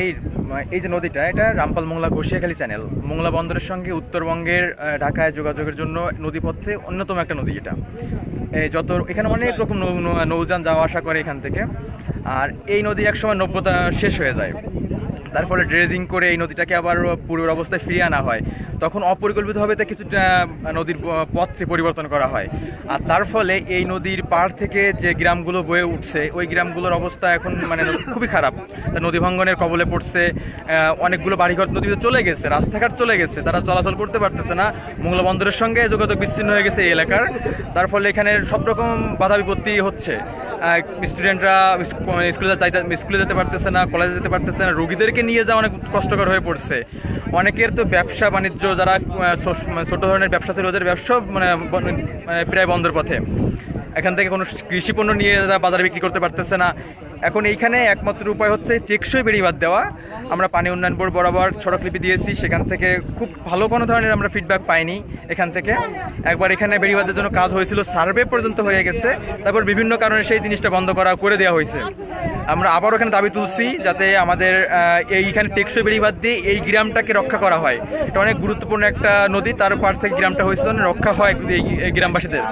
এই এই যে নদীটা, এটা রামপাল মোংলা ঘোষিয়াখালী চ্যানেল মোংলা বন্দরের সঙ্গে উত্তরবঙ্গের ঢাকায় যোগাযোগের জন্য নদীপথে অন্যতম একটা নদী এটা। যত, এখানে অনেক রকম নৌযান যাওয়া আসা করে এখান থেকে। আর এই নদী একসময় নব্যতা শেষ হয়ে যায়। তারপরে ড্রেজিং করে এই নদীটাকে আবার পূর্বের অবস্থায় ফিরিয়ে আনা হয়। তখন অপরিকল্পিতভাবে তা কিছুটা নদীর পথ পরিবর্তন করা হয়। আর তার ফলে এই নদীর পাড় থেকে যে গ্রামগুলো বয়ে উঠছে, ওই গ্রামগুলোর অবস্থা এখন মানে খুবই খারাপ। নদী ভাঙ্গনের কবলে পড়ছে অনেকগুলো বাড়িঘর নদীতে চলে গেছে, রাস্তাঘাট চলে গেছে, তারা চলাচল করতে পারতেছে না। মোংলা বন্দরের সঙ্গে যোগাযোগ বিচ্ছিন্ন হয়ে গেছে এই এলাকার। তার ফলে এখানে সব রকম বাধা বিপত্তি হচ্ছে। স্টুডেন্টরা স্কুলে চাইতে স্কুলে যেতে পারতেছে না কলেজে যেতে পারতেছে না, রোগীদেরকে নিয়ে যাওয়া অনেক কষ্টকর হয়ে পড়ছে। অনেকের তো ব্যবসা বাণিজ্য, যারা ছোট- মানে ধরনের ব্যবসা ছিল, ওদের ব্যবসা মানে মানে প্রায় বন্ধের পথে। এখান থেকে কোনো কৃষি পণ্য নিয়ে তারা বাজারে বিক্রি করতে পারতেছে না। এখন এইখানে একমাত্র উপায় হচ্ছে টেকসই বেড়িবাদ দেওয়া। আমরা পানি উন্নয়ন বোর্ড বরাবর সড়কলিপি দিয়েছি, সেখান থেকে খুব ভালো কোনো ধরনের আমরা ফিডব্যাক পাইনি এখান থেকে। একবার এখানে বেড়িবাদের জন্য কাজ হয়েছিল সার্ভে পর্যন্ত হয়ে গেছে, তারপর বিভিন্ন কারণে সেই জিনিসটা বন্ধ করা করে দেওয়া হয়েছে। আমরা আবার ওখানে দাবি তুলছি যাতে আমাদের এইখানে টেকসই বেড়িবাদ দিয়ে এই গ্রামটাকে রক্ষা করা হয়। এটা অনেক গুরুত্বপূর্ণ একটা নদী, তার পার থেকে গ্রামটা হয়েছে যেন রক্ষা হয় এই গ্রামবাসীদের।